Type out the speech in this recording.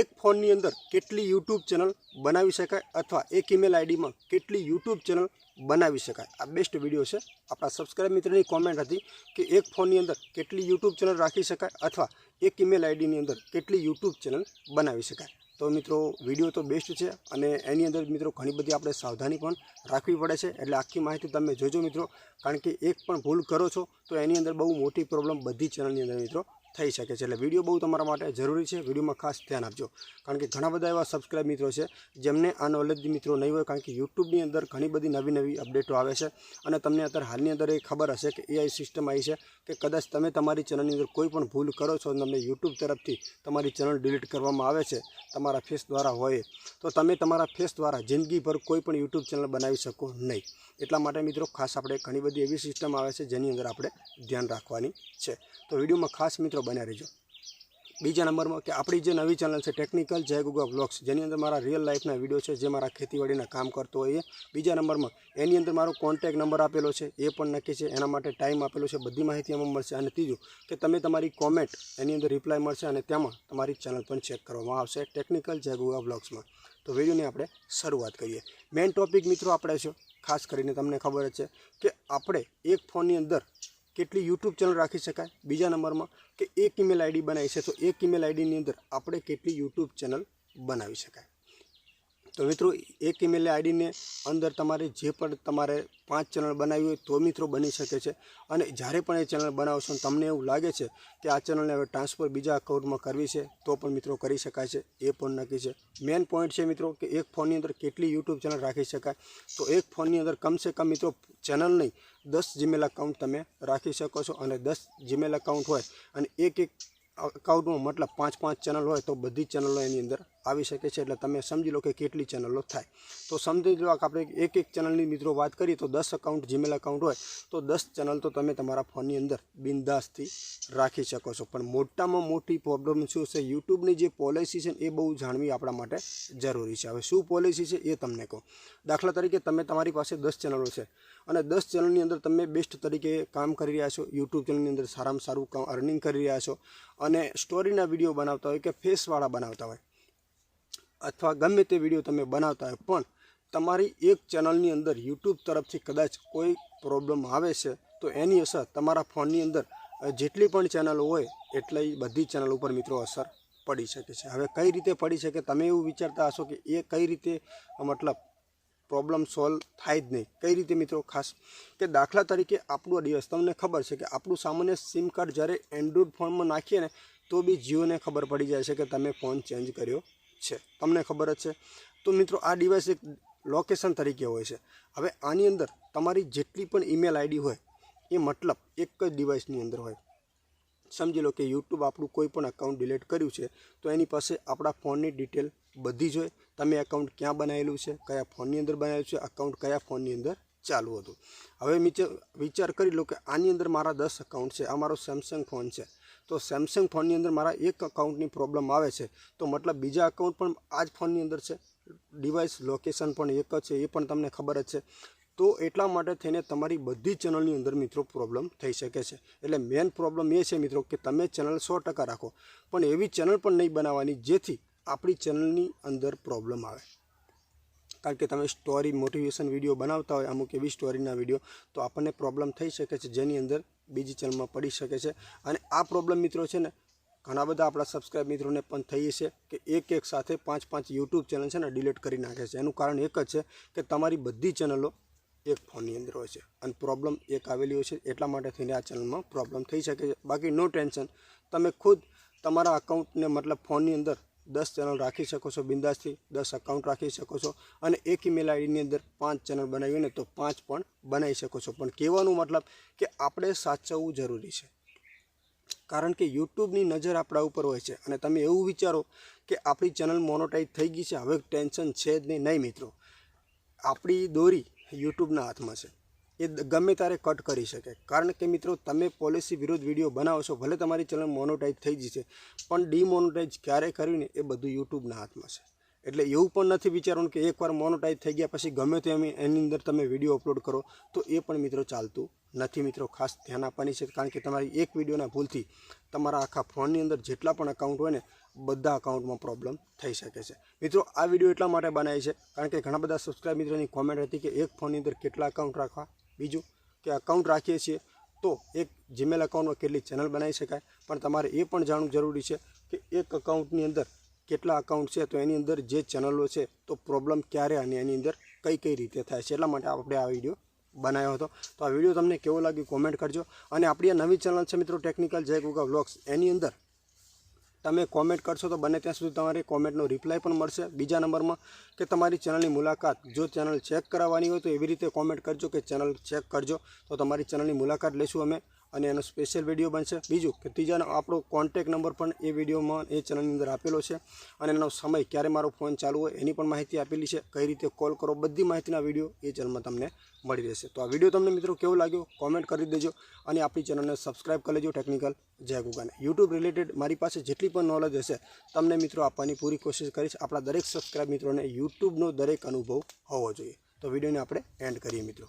એક ફોન ની અંદર કેટલી YouTube ચેનલ બનાવી શકાય અથવા એક ઈમેલ આઈડી માં કેટલી YouTube ચેનલ બનાવી શકાય આ બેસ્ટ વિડિયો છે આપણું સબસ્ક્રાઇબ મિત્રો ની કોમેન્ટ હતી કે એક ફોન ની અંદર કેટલી YouTube ચેનલ રાખી શકાય અથવા એક ઈમેલ આઈડી ની અંદર કેટલી YouTube ચેનલ બનાવી શકાય તો મિત્રો વિડિયો તો બેસ્ટ છે અને એની અંદર મિત્રો ઘણી બધી આપણે સાવધાની પણ રાખવી પડે છે એટલે આખી માહિતી તમે જોજો મિત્રો કારણ કે એક પણ ભૂલ કરો છો તો એની અંદર બહુ મોટી પ્રોબ્લેમ બધી ચેનલ ની અંદર મિત્રો થઈ શકે છે એટલે વિડીયો બહુ તમારા માટે જરૂરી છે વિડીયોમાં ખાસ ધ્યાન આપજો કારણ કે ઘણા બધા એવા સબસ્ક્રાઈબ મિત્રો છે જેમને આ નોલેજ મિત્રો નહીં હોય કારણ કે યુટ્યુબની અંદર ઘણી બધી નવી નવી અપડેટો આવે છે અને તમને અત્યારે હાલની અંદર એ ખબર હશે કે એઆઈ સિસ્ટમ આવી છે કે કદાચ તમે તમારી ચેનલની અંદર કોઈ પણ ભૂલ કરો છો તમને યુટ્યુબ તરફથી તમારી ચેનલ ડિલીટ કરવામાં આવે છે તમારા ફેસ દ્વારા હોય તો તમે તમારા ફેસ દ્વારા જિંદગીભર કોઈ પણ યુટ્યુબ ચેનલ બનાવી શકો નહીં એટલા માટે મિત્રો ખાસ આપણે ઘણી બધી એવી સિસ્ટમ આવે છે જેની અંદર આપણે ધ્યાન રાખવાની છે તો વિડીયોમાં ખાસ મિત્રો બના રેજો બીજા નંબર માં કે આપડી જે નવી ચેનલ છે ટેકનિકલ જાગુઆ વ્લોગ્સ જે ની અંદર મારા real life ના વિડિયો છે જે મારા ખેતીવાડી ના કામ કરતો હોય એ બીજા નંબર માં એની અંદર મારો કોન્ટેક્ટ નંબર આપેલા છે એ પણ લખે છે એના માટે ટાઈમ આપેલા છે બધી માહિતી અમે મળશે અને ત્રીજો કે તમે તમારી કોમેન્ટ એની અંદર રિપ્લાય મળશે અને તમા તમારી ચેનલ પણ ચેક કરવામાં આવશે ટેકનિકલ જાગુઆ વ્લોગ્સ માં તો વેજો ની આપણે શરૂઆત કરીએ મેઈન ટોપિક મિત્રો આપડે છે ખાસ કરીને તમને ખબર છે કે આપણે એક ફોન ની અંદર કેટલી યુટ્યુબ ચેનલ રાખી શકાય બીજા નંબરમાં કે એક ઈમેલ આઈડી બનાવી છે તો એક ઈમેલ આઈડીની અંદર આપણે કેટલી યુટ્યુબ ચેનલ બનાવી શકાય તો મિત્રો એક ઈમેલ આઈડીને અંદર તમારે જે પણ તમારે પાંચ ચેનલ બનાવી હોય તો મિત્રો બની શકે છે અને જ્યારે પણ એ ચેનલ બનાવશો તમને એવું લાગે છે કે આ ચેનલને હવે ટ્રાન્સફર બીજા અકાઉન્ટમાં કરવી છે તો પણ મિત્રો કરી શકાય છે એ પણ નક્કી છે મેઇન પોઈન્ટ છે મિત્રો કે એક ફોનની અંદર કેટલી યુટ્યુબ ચેનલ રાખી શકાય તો એક ફોનની અંદર કમસે કમ મિત્રો ચેનલ નહીં દસ જીમેલ અકાઉન્ટ તમે રાખી શકો છો અને દસ જીમેલ અકાઉન્ટ હોય અને એક એક અકાઉન્ટમાં મતલબ પાંચ પાંચ ચેનલ હોય તો બધી ચેનલો એની અંદર આવી શકે છે એટલે તમે સમજી લો કે કેટલી ચેનલો થાય તો સમજી લો આપણે એક એક ચેનલની મિત્રો વાત કરીએ તો દસ અકાઉન્ટ જીમેલ અકાઉન્ટ હોય તો દસ ચેનલ તો તમે તમારા ફોનની અંદર બિંદાસથી રાખી શકો છો પણ મોટામાં મોટી પ્રોબ્લેમ શું છે યુટ્યુબની જે પોલિસી છે એ બહુ જાણવી આપણા માટે જરૂરી છે હવે શું પોલિસી છે એ તમને કહું દાખલા તરીકે તમે તમારી પાસે દસ ચેનલો છે અને દસ ચેનલની અંદર તમે બેસ્ટ તરીકે કામ કરી રહ્યા છો યુટ્યુબ ચેનલની અંદર સારામાં સારું અર્નિંગ કરી રહ્યા છો અને સ્ટોરીના વિડીયો બનાવતા હોય કે ફેસવાળા બનાવતા હોય અથવા ગમે તે વિડિયો તમે બનાવતા હો પણ તમારી એક ચેનલ ની અંદર YouTube તરફથી કદાચ કોઈ પ્રોબ્લેમ આવે છે તો એની અસર તમારા ફોન ની અંદર જેટલી પણ ચેનલ હોય એટલે બધી ચેનલ ઉપર મિત્રો અસર પડી શકે છે હવે કઈ રીતે પડી શકે તમે એવું વિચારતા હશો કે એ કઈ રીતે મતલબ પ્રોબ્લેમ સોલ્વ થાય જ નહીં કઈ રીતે મિત્રો ખાસ કે દાખલા તરીકે આપણો ઓડિયન્સ તમને ખબર છે કે આપણો સામાન્ય સિમ કાર્ડ જ્યારે Android ફોનમાં નાખીએ ને તો બી Jio ને ખબર પડી જાય છે કે તમે ફોન ચેન્જ કર્યો છે તમને ખબર છે તો મિત્રો આ ડિવાઇસ એક લોકેશન તરીકે હોય છે હવે આની અંદર તમારી જેટલી પણ ઈમેલ આઈડી હોય એ મતલબ એક જ ડિવાઇસ ની અંદર હોય સમજી લો કે YouTube આપડું કોઈ પણ એકાઉન્ટ ડિલીટ કર્યું છે તો એની પાસે આપડા ફોનની ડિટેલ બધી જોય તમે એકાઉન્ટ ક્યાં બનાવેલું છે કયા ફોન ની અંદર બનાવેલું છે એકાઉન્ટ કયા ફોન ની અંદર ચાલું હતું હવે વિચાર કરી લો કે આની અંદર મારા 10 એકાઉન્ટ છે આ મારું Samsung ફોન છે તો સેમસંગ ફોનની અંદર મારા એક અકાઉન્ટની પ્રોબ્લેમ આવે છે તો મતલબ બીજા અકાઉન્ટ પણ આ જ ફોનની અંદર છે ડિવાઇસ લોકેશન પણ એક જ છે એ પણ તમને ખબર જ છે તો એટલા માટે થઈને તમારી બધી ચેનલની અંદર મિત્રો પ્રોબ્લેમ થઈ શકે છે એટલે મેન પ્રોબ્લેમ એ છે મિત્રો કે તમે ચેનલ સો ટકા રાખો પણ એવી ચેનલ પણ નહીં બનાવવાની જેથી આપણી ચેનલની અંદર પ્રોબ્લેમ આવે કારણ કે તમે સ્ટોરી મોટિવેશન વિડીયો બનાવતા હોય અમુક એવી સ્ટોરીના વિડીયો તો આપણને પ્રોબ્લેમ થઈ શકે છે જેની અંદર બીજી ચેનલ માં પડી શકે છે અને આ પ્રોબ્લેમ મિત્રો છે ને ઘણા બધા આપણા સબ્સ્ક્રાઇબર મિત્રો ને પણ થઈ હશે કે એક એક સાથે 5 5 YouTube ચેનલ છે ને ડિલીટ કરી નાખે છે એનું કારણ એક જ છે કે તમારી બધી ચેનલો એક ફોન ની અંદર હોય છે અને પ્રોબ્લેમ એક આવેલી હોય છે એટલા માટે થઈને આ ચેનલ માં પ્રોબ્લેમ થઈ શકે છે બાકી નો ટેન્શન તમે ખુદ તમારું એકાઉન્ટ ને મતલબ ફોન ની અંદર 10 ચેનલ રાખી શકો છો બિંદાશથી 10 એકાઉન્ટ રાખી શકો છો અને એક ઈમેલ આઈડી ની અંદર પાંચ ચેનલ બનાવીને તો પાંચ પણ બનાવી શકો છો પણ કેવાનું મતલબ કે આપણે 7 24 જરૂરી છે કારણ કે YouTube ની નજર આપડા ઉપર હોય છે અને તમે એવું વિચારો કે આપણી ચેનલ મોનોટાઇઝ થઈ ગઈ છે હવે ટેન્શન છે જ નહીં નહી મિત્રો આપણી દોરી YouTube ના હાથમાં છે એ ગમે ત્યારે કટ કરી શકે કારણ કે મિત્રો તમે પોલિસી વિરુદ્ધ વિડિયો બનાવો છો ભલે તમારી ચેનલ મોનોટાઇઝ થઈ જશે પણ ડીમોનેટાઇઝ ક્યારે કરીને એ બધું YouTube ના હાથમાં છે એટલે એવું પણ નથી વિચારવાનું કે એકવાર મોનોટાઇઝ થઈ ગયા પછી ગમે તો એમ એની અંદર તમે વિડિયો અપલોડ કરો તો એ પણ મિત્રો ચાલતું નથી મિત્રો ખાસ ધ્યાન આપવાની છે કારણ કે તમારી એક વિડિયો ના ભૂલથી તમારા આખા ફોન ની અંદર જેટલા પણ એકાઉન્ટ હોય ને બધા એકાઉન્ટમાં પ્રોબ્લેમ થઈ શકે છે મિત્રો આ વિડિયો એટલા માટે બને છે કારણ કે ઘણા બધા સબ્સ્ક્રાઇબર મિત્રો ની કોમેન્ટ હતી કે એક ફોન ની અંદર કેટલા એકાઉન્ટ રાખવા બીજું કે અકાઉન્ટ રાખીએ છીએ તો એક જીમેલ અકાઉન્ટમાં કેટલી ચેનલ બનાવી શકાય પણ તમારે એ પણ જાણવું જરૂરી છે કે એક અકાઉન્ટની અંદર કેટલા અકાઉન્ટ છે તો એની અંદર જે ચેનલો છે તો પ્રોબ્લેમ ક્યારે અને એની અંદર કઈ કઈ રીતે થાય છે એટલા માટે આપણે આ વિડીયો બનાવ્યો હતો તો આ વિડીયો તમને કેવો લાગ્યો કોમેન્ટ કરજો અને આપણી આ નવી ચેનલ છે મિત્રો ટેકનિકલ જય ગુગા વ્લોગ્સ એની અંદર તમે કોમેન્ટ કરશો તો બને ત્યાં સુધી તમારી કોમેન્ટનો રિપ્લાય પણ મળશે બીજા નંબરમાં કે તમારી ચેનલની મુલાકાત જો ચેનલ ચેક કરાવવાની હોય તો એવી રીતે કોમેન્ટ કરજો કે ચેનલ ચેક કરજો તો તમારી ચેનલની મુલાકાત લઈશું અમે અને એનો સ્પેશિયલ વિડિયો બનશે બીજું કે તીજો આપણો કોન્ટેક્ટ નંબર પણ એ વિડિયોમાં એ ચેનલની અંદર આપેલા છે અને એનો સમય ક્યારે મારો ફોન ચાલુ હોય એની પણ માહિતી આપેલી છે કઈ રીતે કોલ કરો બધી માહિતીના વિડિયો એ ચેનલમાં તમને મળી રહેશે તો આ વિડિયો તમને મિત્રો કેવો લાગ્યો કોમેન્ટ કરી દેજો અને આપણી ચેનલને સબ્સ્ક્રાઇબ કરી લેજો ટેકનિકલ જય ગુગાન YouTube રિલેટેડ મારી પાસે જેટલી પણ નોલેજ છે તમને મિત્રો આપવાની પૂરી કોશિશ કરી છે આપડા દરેક સબ્સ્ક્રાઇબર મિત્રોને YouTube નો દરેક અનુભવ આવો જોઈએ તો વિડિયોને આપણે એન્ડ કરીએ મિત્રો